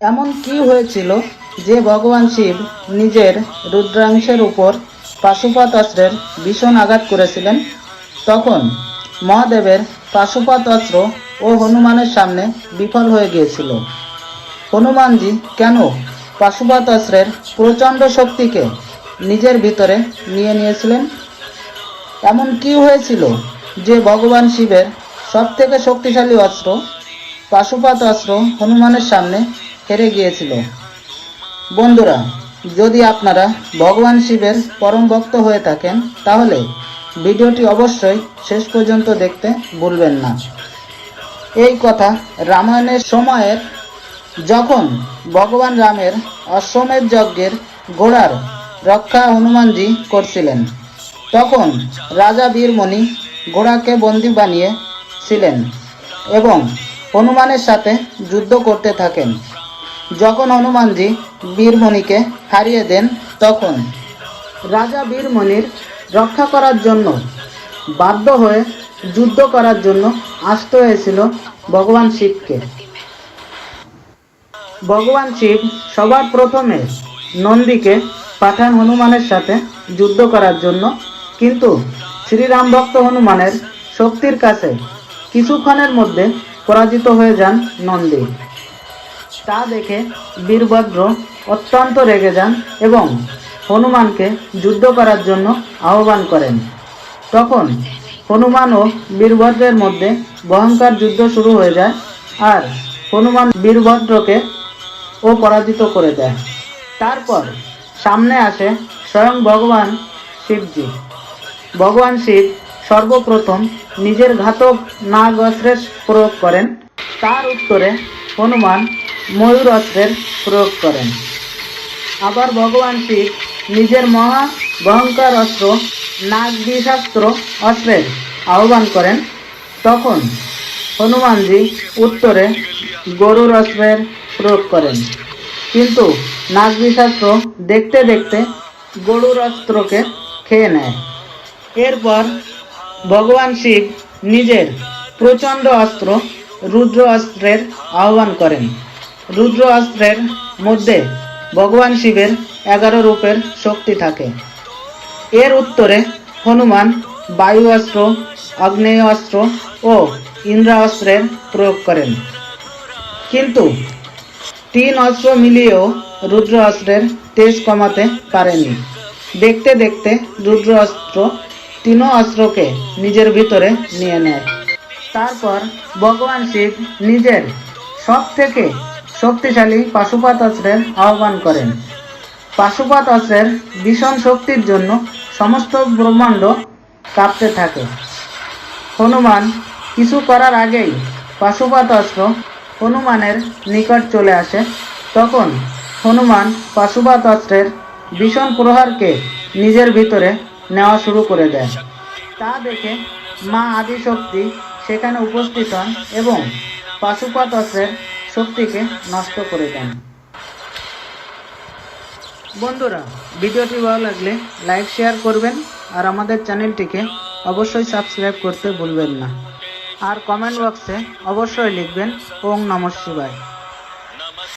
এমন কি হয়েছিল যে ভগবান শিব নিজের রুদ্রাংশের উপর পাশুপাত অস্ত্রের ভীষণ আঘাত করেছিলেন? তখন মহাদেবের পাশুপাত অস্ত্র ও হনুমানের সামনে বিফল হয়ে গিয়েছিল। হনুমানজি কেন পাশুপাত অস্ত্রের প্রচণ্ড শক্তিকে নিজের ভিতরে নিয়ে নিয়েছিলেন? এমন কি হয়েছিল যে ভগবান শিবের সবথেকে শক্তিশালী অস্ত্র, পাশুপাত অস্ত্র হনুমানের সামনে হেরে গিয়েছিল। বন্ধুরা, যদি আপনারা ভগবান শিবের পরম ভক্ত হয়ে থাকেন, তাহলে ভিডিওটি অবশ্যই শেষ পর্যন্ত দেখতে ভুলবেন না। এই কথা রামায়ণের সময়ের যখন ভগবান রামের অশ্বমেধ যজ্ঞের ঘোড়ার রক্ষা হনুমানজি করছিলেন, তখন রাজা বীরমণি ঘোড়াকে বন্দি বানিয়েছিলেন এবং হনুমানের সাথে যুদ্ধ করতে থাকেন। যখন হনুমানজি বীরমণিকে হারিয়ে দেন তখন রাজা বীরমণির রক্ষা করার জন্য বাধ্য হয়ে যুদ্ধ করার জন্য আসতে হয়েছিল ভগবান শিবকে। ভগবান শিব সবার প্রথমে নন্দীকে পাঠান হনুমানের সাথে যুদ্ধ করার জন্য, কিন্তু শ্রীরাম ভক্ত হনুমানের শক্তির কাছে কিছুক্ষণের মধ্যে পরাজিত হয়ে যান নন্দী। তা দেখে বীরভদ্র অত্যন্ত রেগে যান এবং হনুমানকে যুদ্ধ করার জন্য আহ্বান করেন। তখন হনুমান ও বীরভদ্রের মধ্যে ভয়ঙ্কর যুদ্ধ শুরু হয়ে যায় আর হনুমান বীরভদ্রকে ও পরাজিত করে দেয়। তারপর সামনে আসে স্বয়ং ভগবান শিবজি। ভগবান শিব সর্বপ্রথম নিজের ঘাতক নাগ অস্ত্রের প্রয়োগ করেন। তার উত্তরে হনুমান ময়ূর অস্ত্রের প্রয়োগ করেন। আবার ভগবান শিব নিজের মহা ভয়ঙ্কর অস্ত্র নাগ বিষাস্ত্র অস্ত্রের আহ্বান করেন। তখন হনুমানজি উত্তরে গরুর অস্ত্রের প্রয়োগ করেন। কিন্তু নাগ বিষাস্ত্র দেখতে দেখতে গরুর অস্ত্রকে খেয়ে নেয়। এরপর ভগবান শিব নিজের প্রচণ্ড অস্ত্র, রুদ্র অস্ত্রের আহ্বান করেন। রুদ্র অস্ত্রের মধ্যে ভগবান শিবের এগারো রূপের শক্তি থাকে। এর উত্তরে হনুমান বায়ু অস্ত্র, আগ্নেয় অস্ত্র ও ইন্দ্রা অস্ত্রের প্রয়োগ করেন। কিন্তু তিন অস্ত্র মিলিয়েও রুদ্র অস্ত্রের তেজ কমাতে পারেনি দেখতে দেখতে রুদ্র অস্ত্র তিনও অস্ত্রকে নিজের ভিতরে নিয়ে নেয়। তারপর ভগবান শিব নিজের সব থেকে শক্তিশালী পাশুপাত অস্ত্রের আহ্বান করেন। পাশুপাত অস্ত্রের ভীষণ শক্তির জন্য সমস্ত ব্রহ্মাণ্ড কাঁপতে থাকে। হনুমান, কিছু করার আগেই পাশুপাত অস্ত্র হনুমানের নিকট চলে আসে। তখন হনুমান পাশুপাত অস্ত্রের ভীষণ প্রহারকে নিজের ভিতরে নেওয়া শুরু করে দেয় তা দেখে মা আদিশক্তি সেখানে উপস্থিত হন এবং পাশুপাত অস্ত্রের শক্তিকে নষ্ট করে দেন। বন্ধুরা, ভিডিওটি ভালো লাগলে লাইক, শেয়ার করবেন আর আমাদের চ্যানেলটিকে অবশ্যই সাবস্ক্রাইব করতে ভুলবেন না। আর কমেন্ট বক্সে অবশ্যই লিখবেন, ওং নমঃ শিবায়।